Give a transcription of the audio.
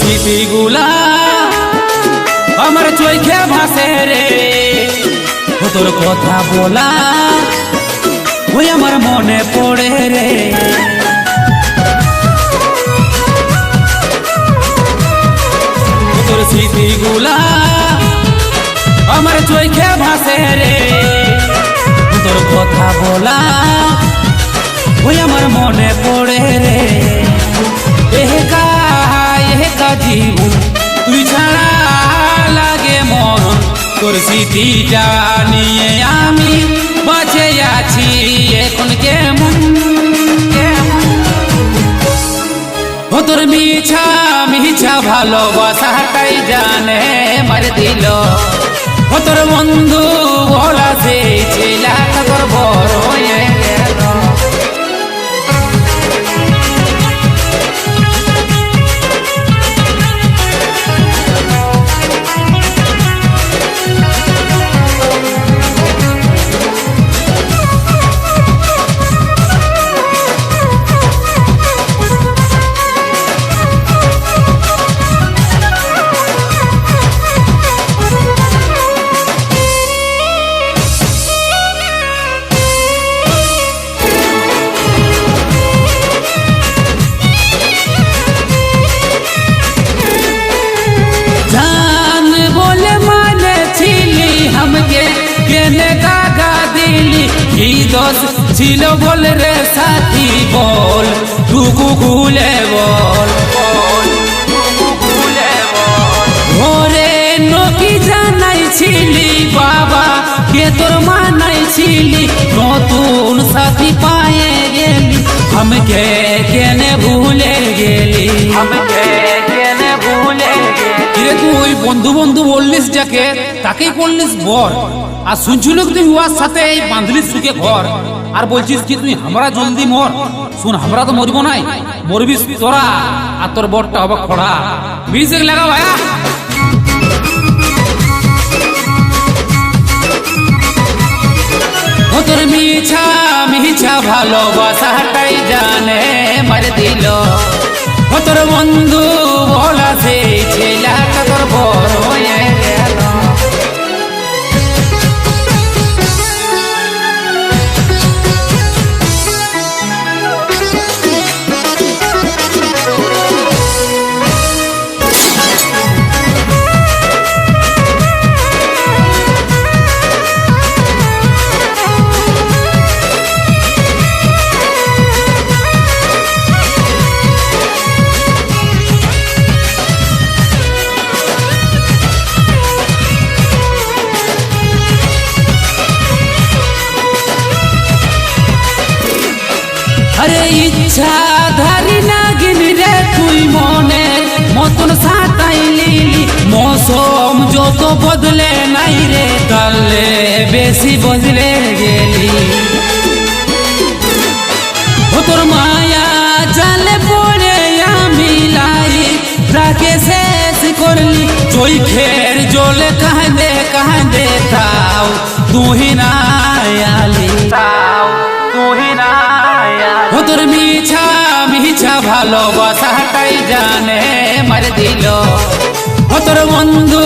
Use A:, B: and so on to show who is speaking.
A: স্মৃতিগুলা আমার চোখে ভাসে রে। তোর কথা বলা ওই আমার মনে পড়ে রে। তোর স্মৃতিগুলা আমার চোখে ভাসে রে। তোর কথা বলা ওই আমার মনে পড়ে রে। স্মৃতিটা নিয়ে আমি বাঁচে আছি। এখন কেমন ও তোর মিছা মিছা ভালোবাসাটাই জানে, মার দিল। ও তোর বন্ধু বলা দোষ ছিল বল রে সাথি বল। টুকু গুলে বল ভোরে নকি জানাইছিলি বাবা, কে তোর মানাইছিলি নতুন সাথী পায়ে গেলি। আমকে কেনে ভুলে গেলি? আমকে কেনে ভুলে গেলি?
B: তুই, বন্ধু বন্ধু বললিস যাকে, তাকেই করলিস বল আর শুনছিল তুই ওর সাথে এই বাঁধলিস সুখে ঘর। আর বলছিস কি, তুই আমরা জলদি মর? শুন আমরা তো মরবো নাই। মরবিস তোরা, আর তোর বরটা হবে খড়া। মিউজিক লাগা ভাইয়া
A: তোর মিছা মিছা ভালোবাসাটাই জানে, মার দিল। তোর বন্ধু আরে ইচ্ছা ধারি না গিনি রে, তুই মনে মতন সাতাইলি মৌসুম যত বদলে নাই রে কালে বেশি বদলে গেলি। তোর মায়া জালে পড়ে আমি লাই তাকে শেষ করলি। চৈখের জলে কাঁদে কাঁদে তাও তুই না আলি। ভালোবাসাটাই জানে মার দিল। হতর তোর বন্ধু